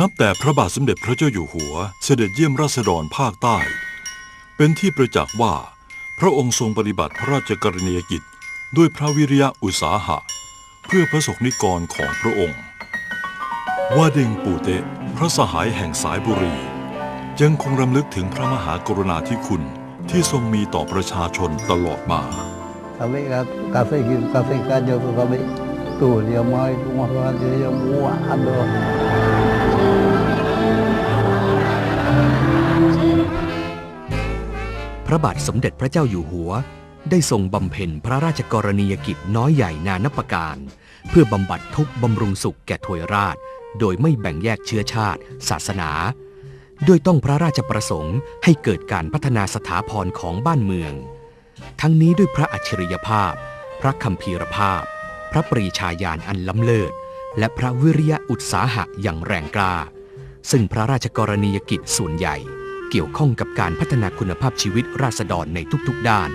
นับแต่พระบาทสมเด็จพระเจ้าอยู่หัวเสด็จเยี่ยมราษฎรภาคใต้ เป็นที่ประจักษ์ว่า พระองค์ทรงปฏิบัติพระราชกรณียกิจ ด้วยพระวิริยะอุตสาหะ เพื่อพระสงฆ์นิกรของพระองค์วาเดงปูเตะพระสหายแห่งสายบุรียังคงรำลึกถึงพระมหากรุณาธิคุณที่ทรงมีต่อประชาชนตลอดมา Kami kat kafe gitu, kafe kajo tuh kami tuh dia mau rumah orang dia yang muat aduh. พระบาทสมเด็จพระเจ้าอยู่หัว ได้ทรงบำเพ็ญพระราชกรณียกิจน้อยใหญ่นานับประการ เพื่อบำบัดทุกบำรุงสุขแก่ทวยราช โดยไม่แบ่งแยกเชื้อชาติ ศาสนาโดยต้องพระราชประสงค์ให้เกิดการพัฒนาสถาพรของบ้านเมือง ทั้งนี้ด้วยพระอัจฉริยภาพ พระคำพีรภาพ พระปรีชาญาณอันล้ำเลิศ และพระวิริยะอุตสาหะอย่างแรงกล้า ซึ่งพระราชกรณียกิจส่วนใหญ่ เกี่ยวข้องกับการพัฒนาคุณภาพชีวิตราษฎรในทุกๆด้าน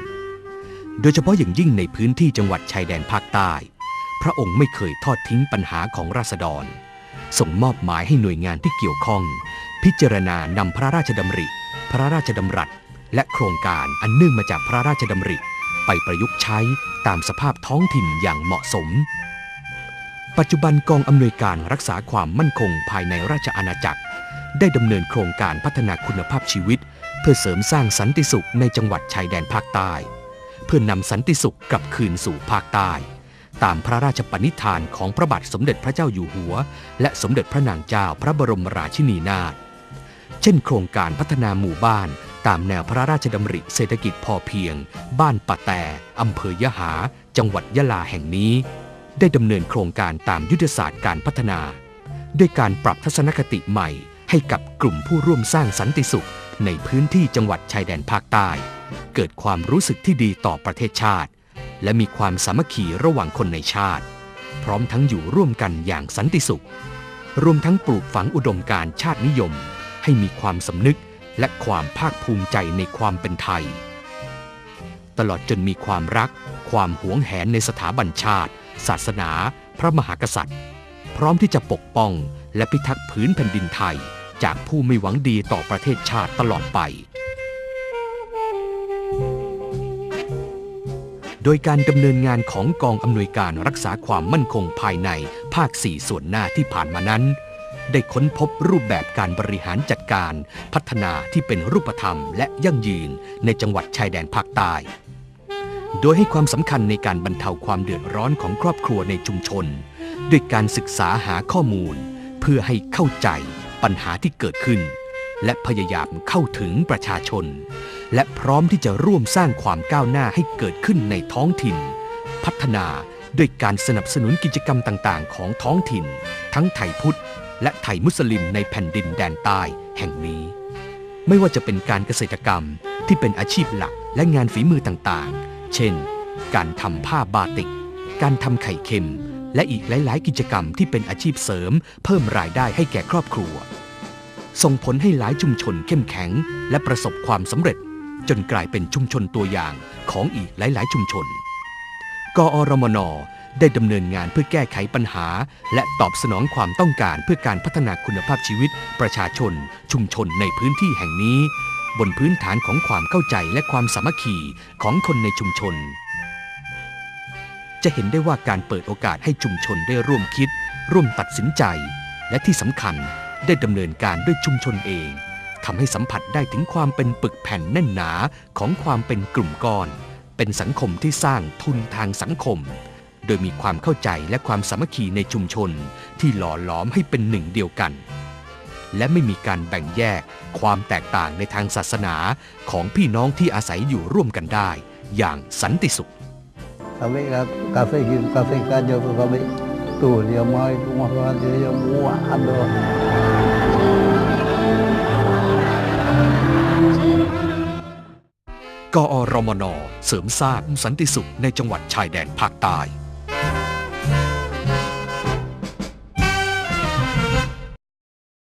โดยเฉพาะอย่างยิ่งในพื้นที่จังหวัดชายแดนภาคใต้ พระองค์ไม่เคยทอดทิ้งปัญหาของราษฎร ส่งมอบหมายให้หน่วยงานที่เกี่ยวข้อง พิจารณานำพระราชดำริ พระราชดำรัส และโครงการอันเนื่องมาจากพระราชดำริ ไปประยุกต์ใช้ตามสภาพท้องถิ่นอย่างเหมาะสม ปัจจุบันกองอำนวยการรักษาความมั่นคงภายในราชอาณาจักร ได้ดำเนินโครงการพัฒนาคุณภาพชีวิต เพื่อเสริมสร้างสันติสุขในจังหวัดชายแดนภาคใต้ เพื่อนำสันติสุขกลับคืนสู่ภาคใต้ ตามพระราชปณิธานของพระบาทสมเด็จพระเจ้าอยู่หัว และสมเด็จพระนางเจ้าพระบรมราชินีนาถเช่น โครงการพัฒนาหมู่บ้าน ตามแนวพระราชดำริเศรษฐกิจพอเพียง บ้านปะแต่อำเภอยะหา จังหวัดยะลาแห่งนี้ ได้ดำเนินโครงการตามยุทธศาสตร์การพัฒนา ด้วยการปรับทัศนคติใหม่ ให้กับกลุ่มผู้ร่วมสร้างสันติสุข ในพื้นที่จังหวัดชายแดนภาคใต้ เกิดความรู้สึกที่ดีต่อประเทศชาติ และมีความสามัคคีระหว่างคนในชาติ พร้อมทั้งอยู่ร่วมกันอย่างสันติสุข รวมทั้งปลูกฝังอุดมการชาตินิยม ให้มีความสำนึกและความภาคภูมิใจในความเป็นไทย ตลอดจนมีความรัก ความหวงแหนในสถาบันชาติ ศาสนา พระมหากษัตริย์ พร้อมที่จะปกป้องและพิทักษ์พื้นแผ่นดินไทย จากผู้ไม่หวังดีต่อประเทศชาติตลอดไป โดยการดำเนินงานของกองอำนวยการรักษาความมั่นคงภายในภาค 4 ส่วนหน้าที่ผ่านมานั้น ได้ค้นพบรูปแบบการบริหารจัดการ พัฒนาที่เป็นรูปธรรมและยั่งยืนในจังหวัดชายแดนภาคใต้ โดยให้ความสำคัญในการบรรเทาความเดือดร้อนของครอบครัวในชุมชน ด้วยการศึกษาหาข้อมูล เพื่อให้เข้าใจปัญหาที่เกิดขึ้น และพยายามเข้าถึงประชาชน และพร้อมที่จะร่วมสร้างความก้าวหน้าให้เกิดขึ้นในท้องถิ่น พัฒนาด้วยการสนับสนุนกิจกรรมต่างๆ ของท้องถิ่น ทั้งไทยพุทธ และไทยมุสลิมในแผ่นดินแดนใต้แห่งนี้ ไม่ว่าจะเป็นการเกษตรกรรมที่เป็นอาชีพหลักและงานฝีมือต่างๆ เช่น การทำผ้าบาติก การทำไข่เค็ม และอีกหลาย ๆ กิจกรรมที่เป็นอาชีพเสริม เพิ่มรายได้ให้แก่ครอบครัว ส่งผลให้หลายชุมชนเข้มแข็ง และประสบความสำเร็จ จนกลายเป็นชุมชนตัวอย่างของอีกหลาย ๆ ชุมชน กอรมนได้ดำเนินงานเพื่อแก้ไขปัญหา และตอบสนองความต้องการเพื่อการพัฒนาคุณภาพชีวิตประชาชน ชุมชนในพื้นที่แห่งนี้ บนพื้นฐานของความเข้าใจและความสามัคคีของคนในชุมชน จะเห็นได้ว่าการเปิดโอกาสให้ชุมชนได้ร่วมคิด ร่วมตัดสินใจ และที่สำคัญได้ดำเนินการด้วยชุมชนเองทำให้สัมผัสได้ถึงความเป็นปึกแผ่นแน่นหนาของความเป็นกลุ่มก้อน เป็นสังคมที่สร้างทุนทางสังคม โดยมีความเข้าใจและความสามัคคีในชุมชน ที่หล่อหลอมให้เป็นหนึ่งเดียวกัน และไม่มีการแบ่งแยก ความแตกต่างในทางศาสนาของพี่น้องที่อาศัยอยู่ร่วมกันได้ อย่างสันติสุข Kami kat kafe gitu, kafe kajo tuh kami tuh dia mau rumah orang dia yang muat aduh. กอรมนเสริมสร้างสันติสุขในจังหวัดชายแดนภาคใต้